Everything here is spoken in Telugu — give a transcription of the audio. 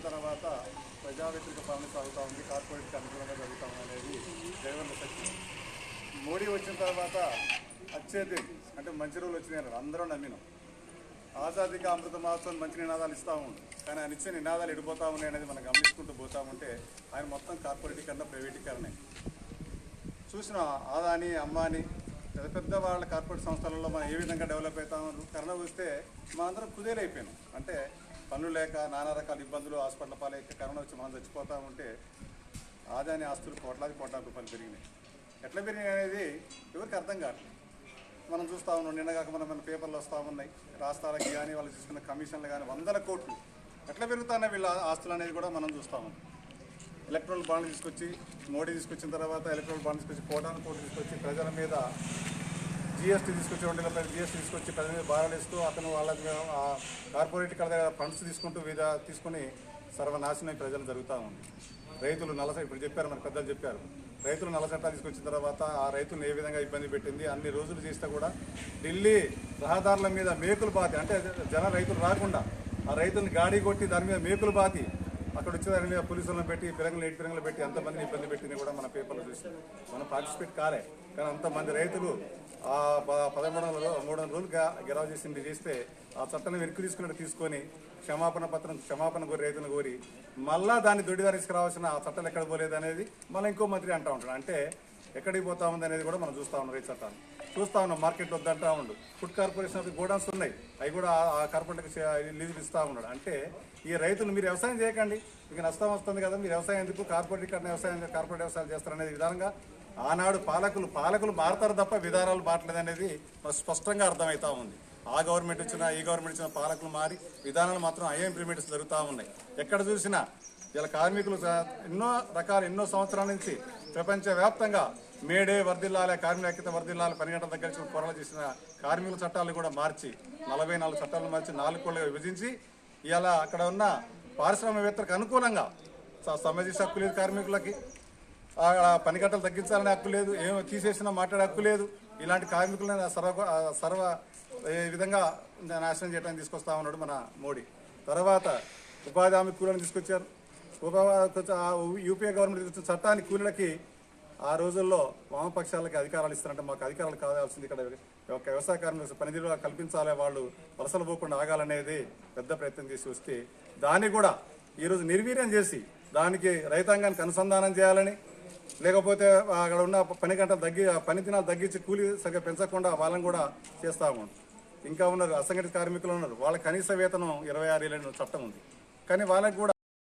వచ్చిన తర్వాత ప్రజా వ్యతిరేక పాలన సాగుతూ ఉంది కార్పొరేట్కి అనుకూలంగా జరుగుతూ ఉంది అనేది జగన్ సత్యం మోడీ వచ్చిన తర్వాత అచ్చేది అంటే మంచి రోజులు వచ్చినాయి అన్నారు అందరూ నమ్మినాం. ఆజాదీకి అమృత మహోత్సవం మంచి నినాదాలు ఇస్తా ఉంది. కానీ ఆయన ఇచ్చే నినాదాలు ఎడిపోతూ ఉన్నాయి అనేది మనం గమనించుకుంటూ పోతా ఉంటే ఆయన మొత్తం కార్పొరేటీకరణ ప్రైవేటీకరణే. చూసిన ఆదాని అమ్మాని పెద్ద పెద్ద వాళ్ళ కార్పొరేట్ సంస్థలలో మనం ఏ విధంగా డెవలప్ అవుతామో కరోనా వస్తే మా అందరం కుదేలైపోయినాం. అంటే పనులు లేక నానా రకాల ఇబ్బందులు హాస్పిటల్ పాలేక కరోనా వచ్చి మనం చచ్చిపోతూ ఉంటే ఆదాని ఆస్తులు కోట్లాది కోట్ల రూపాయలు పెరిగినాయి. ఎట్లా పెరిగినాయి అనేది ఎవరికి అర్థం కావట్లేదు. మనం చూస్తూ ఉన్నాం నిన్నగాక మనం మన పేపర్లు వస్తూ ఉన్నాయి. రాష్ట్రాలకి కానీ వాళ్ళు తీసుకున్న కమిషన్లు కానీ వందల కోట్లు. ఎట్లా పెరుగుతున్నాయి వీళ్ళ ఆస్తులు అనేది కూడా మనం చూస్తూ ఉన్నాం. ఎలక్ట్రల్ బాండ్లు తీసుకొచ్చి మోడీ తీసుకొచ్చిన తర్వాత ఎలక్ట్రల్ బాండ్ తీసుకొచ్చి కోటాను కోట్లు తీసుకొచ్చి ప్రజల మీద జిఎస్టీ తీసుకొచ్చి రెండు వేల జిఎస్టీ తీసుకొచ్చి ప్రజల మీద భారాలు ఇస్తూ అతను వాళ్ళ కార్పొరేట్ కళ దగ్గర ఫండ్స్ తీసుకుంటూ వివిధ తీసుకుని సర్వనాశనం ప్రజలు జరుగుతూ ఉంది. రైతులు నలస ఇప్పుడు చెప్పారు మన పెద్దలు చెప్పారు. రైతులు నల్ల చట్టాలు తీసుకొచ్చిన తర్వాత ఆ రైతులను ఏ విధంగా ఇబ్బంది పెట్టింది అన్ని రోజులు చేస్తే కూడా ఢిల్లీ రహదారుల మీద మేకులు బాతి అంటే జన రైతులు రాకుండా ఆ రైతుల్ని గాడి కొట్టి దాని మీద మేకులు బాతి అక్కడ వచ్చే దాని మీద పోలీసులను పెట్టి పిరంగులు ఏడు పిరంగులు పెట్టి ఎంతమందిని ఇబ్బంది పెట్టింది కూడా మన పేపర్లో చూసి. మనం పార్టిసిపేట్ కాలే. కానీ అంతమంది రైతులు ఆ ప- పదమూడు వందలు మూడు వందల రోజులుగా గెలవ చేసింది చేస్తే ఆ చట్టాన్ని వెనక్కి తీసుకున్నట్టు తీసుకొని క్షమాపణ పత్రం క్షమాపణ కోరి రైతును కోరి మళ్ళా దాన్ని దొడ్డిదారి తీసుకురావాల్సిన ఆ చట్టాలు ఎక్కడ పోలేదు అనేది మళ్ళీ ఇంకో మంత్రి అంటూ ఉంటాడు. అంటే ఎక్కడికి పోతా ఉంది అనేది కూడా మనం చూస్తా ఉన్నాం రైతు చట్టాన్ని చూస్తా ఉన్నాం మార్కెట్ వద్దంటా ఉండు. ఫుడ్ కార్పొరేషన్ ఆఫ్ గోడౌన్స్ ఉన్నాయి. అవి కూడా ఆ- కార్పొరేటర్కి లీజులు ఇస్తూ ఉన్నాడు. అంటే ఈ రైతులు మీరు వ్యవసాయం చేయకండి. మీకు నష్టం వస్తుంది కదా మీరు వ్యవసాయం ఎందుకు? కార్పొరేట్ కన్నా వ్యవసాయం కార్పొరేట్ వ్యవసాయం చేస్తారనేది విధానంగా ఆనాడు పాలకులు పాలకులు మారతారు తప్ప విధానాలు మారట్లేదు అనేది స్పష్టంగా అర్థమవుతా ఉంది. ఆ గవర్నమెంట్ వచ్చినా ఈ గవర్నమెంట్ వచ్చిన పాలకులు మారి విధానాలు మాత్రం అయ్యే ఇంప్లిమెంట్స్ జరుగుతూ ఉన్నాయి. ఎక్కడ చూసినా ఇలా కార్మికులు ఎన్నో రకాల ఎన్నో సంవత్సరాల నుంచి ప్రపంచవ్యాప్తంగా మేడే వర్దిల్లాలే కార్మిక ఐక్యత వర్దిల్లాలి పని గంటల దగ్గర నుంచి పోరాటం చేసిన కార్మికుల చట్టాలు కూడా మార్చి నలభై నాలుగు చట్టాలు మార్చి నాలుగు కోళ్ళ విభజించి ఇలా అక్కడ ఉన్న పారిశ్రామికవేత్తలకు అనుకూలంగా స- హక్కు లేదు కార్మికులకి. ఆ పని గంటలు తగ్గించాలనే హక్కు లేదు ఏమో తీసేసినా మాట్లాడే హక్కు లేదు. ఇలాంటి కార్మికులను సర్వ సర్వ ఏ విధంగా నాశనం చేయడానికి తీసుకొస్తా ఉన్నాడు మన మోడీ. తర్వాత ఉపాధి హామీ కూలీలను తీసుకొచ్చారు. ఉపా యూపీఏ గవర్నమెంట్ తీసుకొచ్చిన చట్టాన్ని కూలీలకి ఆ రోజుల్లో వామపక్షాలకి అధికారాలు ఇస్తారంటే మాకు అధికారాలు కావాల్సింది ఇక్కడ ఒక వ్యవసాయ కార్మికులకు పనితీరు కల్పించాలి వాళ్ళు వలసలు పోకుండా ఆగాలనేది పెద్ద ప్రయత్నం చేసి వస్తే దాన్ని కూడా ఈరోజు నిర్వీర్యం చేసి దానికి రైతాంగానికి అనుసంధానం చేయాలని లేకపోతే అక్కడ ఉన్న పని గంట తగ్గి ఆ పని దినాలు తగ్గించి కూలీ సరిగ్గా పెంచకుండా వాళ్ళని కూడా చేస్తాము ఇంకా ఉన్నారు అసంఘటిత కార్మికులు ఉన్నారు. వాళ్ళ కనీస వేతనం ఇరవై ఆరు చట్టం ఉంది. కానీ వాళ్ళకి కూడా